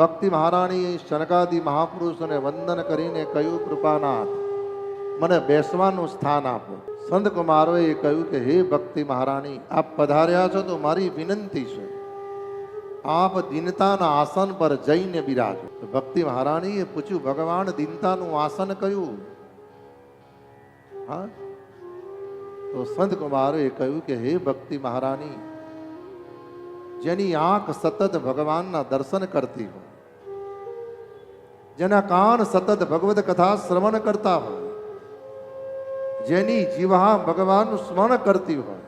ભક્તિ મહારાણી શનકાદી મહાપુરુષોને વંદન કરીને કહ્યું, કૃપાનાથ, મને બેસવાનું સ્થાન આપો. સંત કુમારોએ કહ્યું કે, હે ભક્તિ મહારાણી, આપ પધાર્યા છો તો મારી વિનંતી છે. આપ દીનતાના આસન પર જઈને બિરાજો. ભક્તિ મહારાણીએ પૂછ્યું, ભગવાન દીનતાનું આસન કયું? હા? તો સંત કુમારોએ કહ્યું કે, હે ભક્તિ મહારાણી, જેની આંખ સતત ભગવાનના દર્શન કરતી હોય જેના કાન સતત ભગવત કથા શ્રવણ કરતા હોય, જેની જીવા ભગવાનનું સ્મરણ કરતી હોય,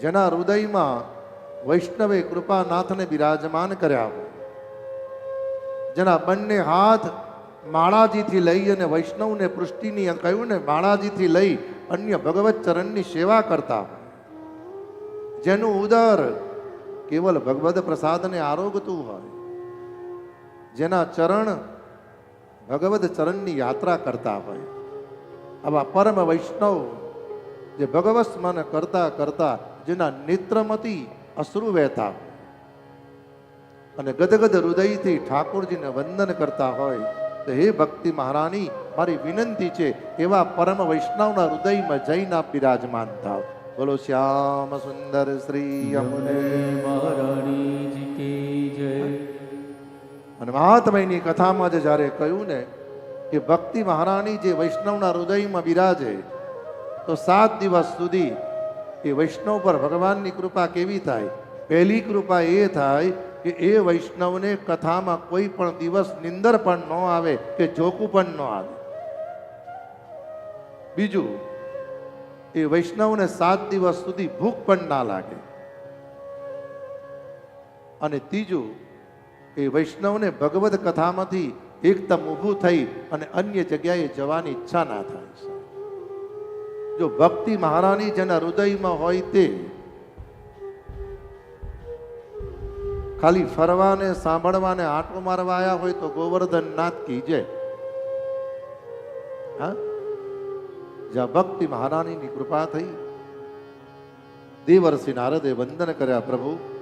જેના હૃદયમાં વૈષ્ણવે કૃપાનાથને બિરાજમાન કર્યા હોય, જેના બંને હાથ માળાજીથી લઈ અને વૈષ્ણવને પૃષ્ટિની કહ્યું ને માળાજીથી લઈ અન્ય ભગવત ચરણની સેવા કરતા જેનું ઉદર કેવલ ભગવદ પ્રસાદને આરોગતું હોય જેના ચરણ ભગવદ ચરણની યાત્રા કરતા હોય. આવા પરમ વૈષ્ણવ જે ભગવત સ્મરણ કરતા કરતા જેના નેત્રમતી અશ્રુ વહેતા અને ગદગદ હૃદયથી ઠાકોરજીને વંદન કરતા હોય, તો હે ભક્તિ મહારાણી, મારી વિનંતી છે, એવા પરમ વૈષ્ણવના હૃદયમાં જઈને આપ બિરાજમાન થાવ. બોલો શ્યામ સુંદર શ્રી કી જય અને મહાત્મયની કથામાં જ જ્યારે કહ્યું ને કે ભક્તિ મહારાણી જે વૈષ્ણવના હૃદયમાં બિરાજે, તો સાત દિવસ સુધી એ વૈષ્ણવ પર ભગવાનની કૃપા કેવી થાય? પહેલી કૃપા એ થાય કે એ વૈષ્ણવને કથામાં કોઈ પણ દિવસ નિંદર પણ ન આવે કે જોકું પણ ન આવે. બીજું, એ વૈષ્ણવને સાત દિવસ સુધી ભૂખ પણ ના લાગે. અને ત્રીજું એ વૈષ્ણવને ભગવદ્ કથામાંથી એકદમ ઊભું થઈ અને અન્ય જગ્યાએ જવાની ઈચ્છા ના થાય જો ભક્તિ મહારાણી જેના હૃદયમાં હોય તે ખાલી ફરવાને, સાંભળવાને આંટો મારવા આવ્યા હોય તો ગોવર્ધન નાથ કીજે. હા? જ્યાં ભક્તિ મહારાણીની કૃપા થઈ. દેવર્ષિ નારદે વંદન કર્યા પ્રભુ.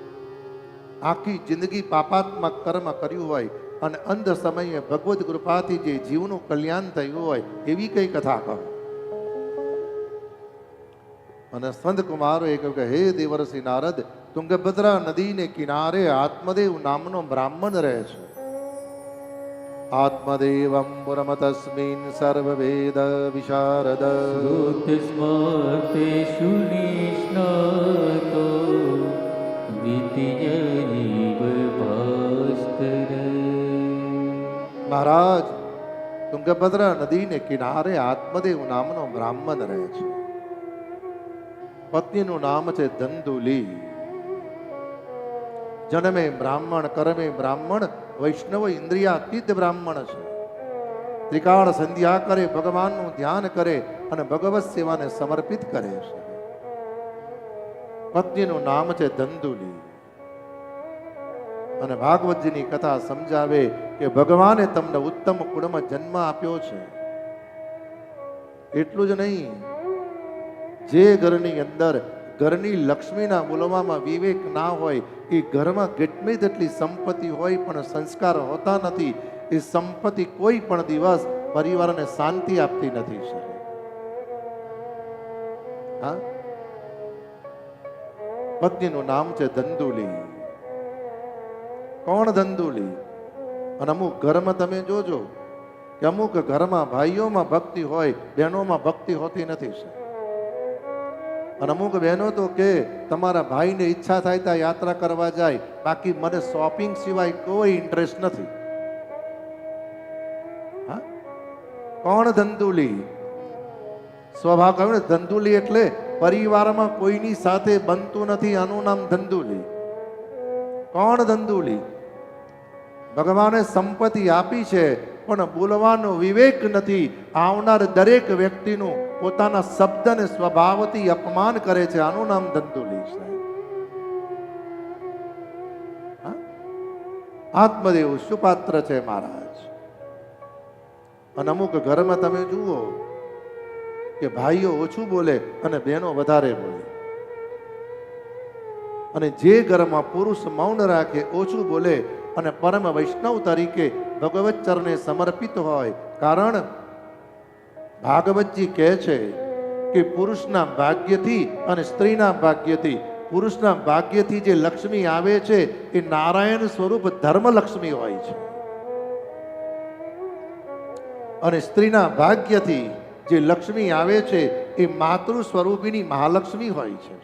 આખી જિંદગી પાપાત્મક કર્મ કર્યું હોય અને અંધ સમયે ભગવદ્ કૃપાથી જે જીવનું કલ્યાણ થયું હોય એવી કઈ કથા કહો? અને સંત કુમારો એ કહ્યું કે, હે દેવર્ષિ નારદ, તુંગભદ્રા નદીને કિનારે આત્મદેવ નામનો બ્રાહ્મણ રહે છે. આત્મદેવમ પુરમતસ્મિન સર્વવેદ વિશારદ. સ્મૃતિ નિષ્ણાતો દ્વિતીયૈવ મહારાજ તુંગભદ્રા નદીને કિનારે આત્મદેવ નામનો બ્રાહ્મણ રહે છે પત્નીનું નામ છે ધંદુલી જન્મે બ્રાહ્મણ કરમે બ્રાહ્મણ વૈષ્ણવ ઇન્દ્રિયાતીત બ્રાહ્મણ છે ત્રિકાળ સંધ્યા કરે ભગવાનનું ધ્યાન કરે અને ભગવત સેવાને સમર્પિત કરે છે પત્નીનું નામ છે ધંધુલી અને ભાગવતજીની કથા સમજાવે કે ભગવાને તમને ઉત્તમ કુળમાં જન્મ આપ્યો છે. એટલું જ નહીં, જે ઘરની અંદર ઘરની લક્ષ્મીના બોલવામાં વિવેક ના હોય, એ ઘરમાં કેટલી જેટલી સંપત્તિ હોય પણ સંસ્કાર હોતા નથી, એ સંપત્તિ કોઈ પણ દિવસ પરિવારને શાંતિ આપતી નથી. હા? પત્નીનું નામ છે ધંધુલી. કોણ ધંધુલી? અને અમુક ઘરમાં તમે જોજો કે અમુક ઘરમાં ભાઈઓમાં ભક્તિ હોય, બહેનોમાં ભક્તિ હોતી નથી અને અમુક બહેનો તો કે તમારા ભાઈને ઈચ્છા થાય ત્યાં યાત્રા કરવા જાય, બાકી મને શોપિંગ સિવાય કોઈ ઇન્ટરેસ્ટ નથી. કોણ ધંધુલી? સ્વભાવ કહ્યું ને, ધંધુલી એટલે પરિવારમાં કોઈની સાથે બનતું નથી, આનું નામ ધંધુલી. કોણ ધંધુલી? ભગવાને સંપત્તિ આપી છે, પણ બોલવાનો વિવેક નથી. આવનાર દરેક વ્યક્તિનું પોતાના શબ્દને સ્વભાવથી અપમાન કરે છે. આનું નામ ધંધુલી છે આત્મદેવ સુપાત્ર છે મહારાજ. અને અમુક ઘરમાં તમે જુઓ કે ભાઈઓ ઓછું બોલે અને બહેનો વધારે બોલે. અને જે ઘરમાં પુરુષ મૌન રાખે, ઓછું બોલે અને પરમ વૈષ્ણવ તરીકે ભગવત ચરણે સમર્પિત હોય. કારણ ભાગવતજી કહે છે કે પુરુષના ભાગ્યથી અને સ્ત્રીના ભાગ્યથી, પુરુષના ભાગ્યથી જે લક્ષ્મી આવે છે, એ નારાયણ સ્વરૂપ ધર્મ લક્ષ્મી હોય છે. અને સ્ત્રીના ભાગ્યથી જે લક્ષ્મી આવે છે, એ માતૃ સ્વરૂપીની મહાલક્ષ્મી હોય છે.